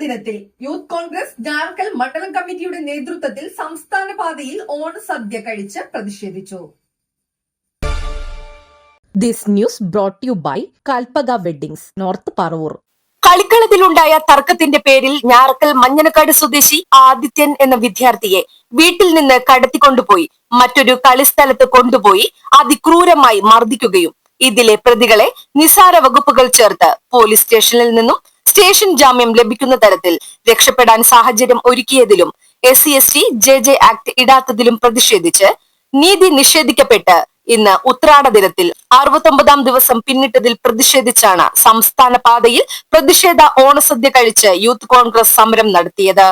ദിനത്തിൽ യൂത്ത് കോൺഗ്രസ് ജാർക്കൽ മണ്ഡലം കമ്മിറ്റിയുടെ നേതൃത്വത്തിൽ സംസ്ഥാന പാതയിൽ ഓണസദ്യ കഴിച്ച് പ്രതിഷേധിച്ചു. This news brought you by Kalpaka weddings north Paravur കളിക്കളത്തിലുണ്ടായ തർക്കത്തിന്റെ പേരിൽ ഞാറക്കൽ മഞ്ഞനക്കാട് സ്വദേശി ആദിത്യൻ എന്ന വിദ്യാർത്ഥിയെ വീട്ടിൽ നിന്ന് കടത്തിക്കൊണ്ടുപോയി മറ്റൊരു കളിസ്ഥലത്ത് കൊണ്ടുപോയി അതിക്രൂരമായി മർദ്ദിക്കുകയും ഇതിലെ പ്രതികളെ നിസാര വകുപ്പുകൾ ചേർത്ത് പോലീസ് സ്റ്റേഷനിൽ നിന്നും സ്റ്റേഷൻ ജാമ്യം ലഭിക്കുന്ന തരത്തിൽ രക്ഷപ്പെടാൻ സാഹചര്യം ഒരുക്കിയതിലും S C S T J J act ഇടാത്തതിലും പ്രതിഷേധിച്ച് നീതി നിഷേധിക്കപ്പെട്ട് ഇന്ന് ഉത്രാട ദിനത്തിൽ അറുപത്തൊമ്പതാം ദിവസം പിന്നിട്ടതിൽ പ്രതിഷേധിച്ചാണ് സംസ്ഥാന പാതയിൽ പ്രതിഷേധ ഓണസദ്യ കഴിച്ച് യൂത്ത് കോൺഗ്രസ് സമരം നടത്തിയത്.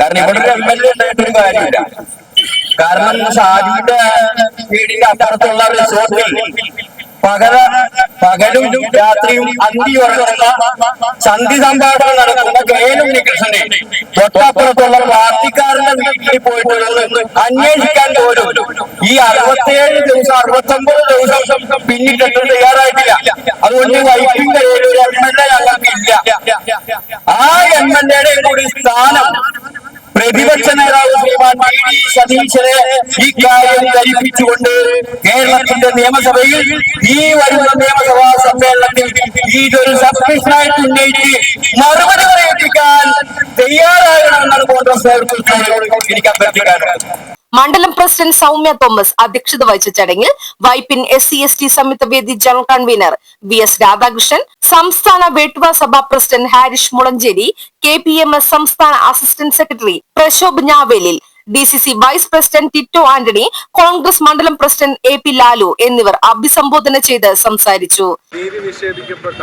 കാരണം ഇവിടെ ഒരു എം എൽ എ ഉണ്ടായിട്ടൊരു കാര്യമില്ല. കാരണം ഷാജിയുടെ വീടിന്റെ അപ്പുറത്തുള്ള റിസോർട്ടിൽ പകല പകലും രാത്രിയും അന്തി ഉറങ്ങുന്ന സന്ധി സംഭാഷണം നടക്കുന്ന കെ എൻ തൊട്ടപ്പുറത്തുള്ള പാർട്ടിക്കാരന്റെ വീട്ടിൽ പോയിട്ടുള്ളത് അന്വേഷിക്കാൻ പോലും ഈ അറുപത്തിയേഴ് ദിവസം അറുപത്തൊമ്പത് ദിവസം പിന്നിട്ടിട്ട് തയ്യാറായിട്ടില്ല. അതുകൊണ്ട് വൈപ്പിന്റെ ഒരു എം എൽ എ ഞങ്ങൾക്കില്ല ആ എം എൽ എയുടെ കൂടി സ്ഥാനം പ്രതിപക്ഷ ശ്രീമാൻ വി ഡി ധരിപ്പിച്ചുകൊണ്ട് കേരളത്തിന്റെ നിയമസഭയിൽ ഈ വരുന്ന നിയമസഭാ സമ്മേളനത്തിൽ ഇതൊരു സബ്മിഷനായിട്ട് ഉന്നയിച്ച് മറുപടി പറയിപ്പിക്കാൻ തയ്യാറാകണമെന്നാണ് കോൺഗ്രസ് നേതൃത്വത്തോട് എനിക്ക് അഭ്യർത്ഥിക്കാനുള്ളത്. മണ്ഡലം പ്രസിഡന്റ് സൗമ്യ തോമസ് അധ്യക്ഷത വഹിച്ച ചടങ്ങിൽ Vypin S C S T സംയുക്ത വേദി general convener V S Radhakrishnan സംസ്ഥാന വേട്ടുവ സഭാ president Harish Mulanjery K P M S സംസ്ഥാന assistant secretary Prashobh Njavelil D C C vice president Tito Antony Congress മണ്ഡലം president A P Lalu എന്നിവർ അഭിസംബോധന ചെയ്ത് സംസാരിച്ചു. നീതി നിഷേധിക്കപ്പെട്ട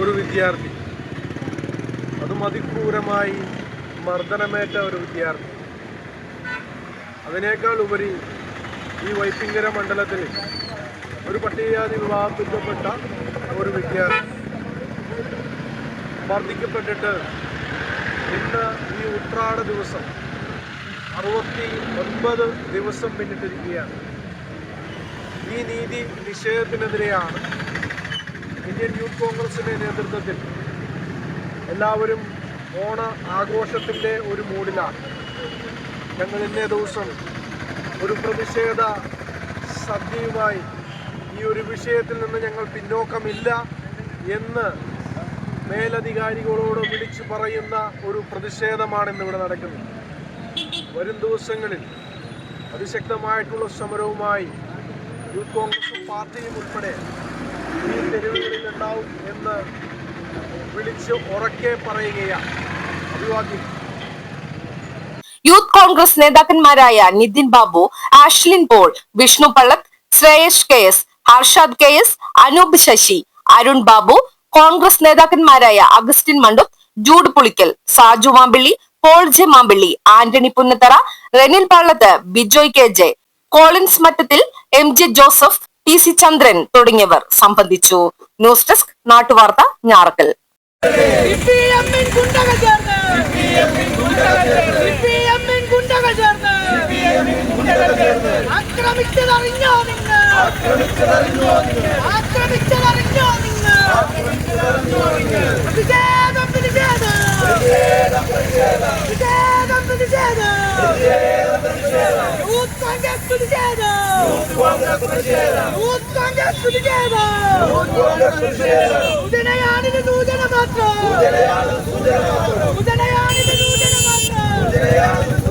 ഒരു വിദ്യാർത്ഥി അതും അതിക്രൂരമായി മർദ്ദനമേറ്റ ഒരു വിദ്യാർത്ഥി അതിനേക്കാൾ ഉപരി ഈ വൈപ്പിങ്കര മണ്ഡലത്തിൽ ഒരു പട്ടികജാതി വിവാഹത്തിൽപ്പെട്ട ഒരു വിദ്യാർത്ഥി മർദ്ദിക്കപ്പെട്ടിട്ട് ഇന്ന് ഈ ഉത്രാട ദിവസം അറുപത്തി ഒൻപത് ദിവസം പിന്നിട്ടിരിക്കുകയാണ്. ഈ നീതി നിഷേധത്തിനെതിരെയാണ് ഇന്ത്യൻ യൂത്ത് കോൺഗ്രസിന്റെ നേതൃത്വത്തിൽ എല്ലാവരും ഓണ ആഘോഷത്തിന്റെ ഒരു മൂഡിലാണ് ഞങ്ങൾ ഇന്നേ ദിവസം ഒരു പ്രതിഷേധ സദ്യയുമായി ഈ ഒരു വിഷയത്തിൽ നിന്ന് ഞങ്ങൾ പിന്നോക്കമില്ല എന്ന് മേലധികാരികളോട് വിളിച്ചു പറയുന്ന ഒരു പ്രതിഷേധമാണ് ഇന്നിവിടെ നടക്കുന്നത്. വരും ദിവസങ്ങളിൽ അതിശക്തമായിട്ടുള്ള സമരവുമായി യൂത്ത് കോൺഗ്രസും പാർട്ടിയും ഉൾപ്പെടെ ഈ തെരുവുകളിൽ ഉണ്ടാവും എന്ന് വിളിച്ച് ഉറക്കെ പറയുകയാണ് അഭിവാദ്യം. Youth Congress നേതാക്കന്മാരായ Nithin Babu Ashlin Paul Vishnu Pallath Sreyas K S Harshad K S Anoop Sasi Arun Babu Congress നേതാക്കന്മാരായ Augustine Mandu Jude Pulikkal Saju Mampilly Paul J Mampilly Antony Punnathara Renil Pallath Bijoy K J Collins Mattathil M J Joseph T C Chandran തുടങ്ങിയവർ സംബന്ധിച്ചു. News desk നാട്ടുവാർത്ത ഞാറക്കൽ. ആക്രമിച്ചതറിഞ്ഞോ നിങ്ങൾ ആക്രമിച്ചതറിഞ്ഞോ നിങ്ങൾ പ്രതിഷേധം together Contra cruzeiros! Ut contra cruzeiros! Ut contra cruzeiros! ഉദയനയാണിന് നൂതന മാത്രം ഉദയനയാണിന് നൂതന മാത്രം ഉദയനയാണിന് നൂതന മാത്രം ഉദയനയാണിന്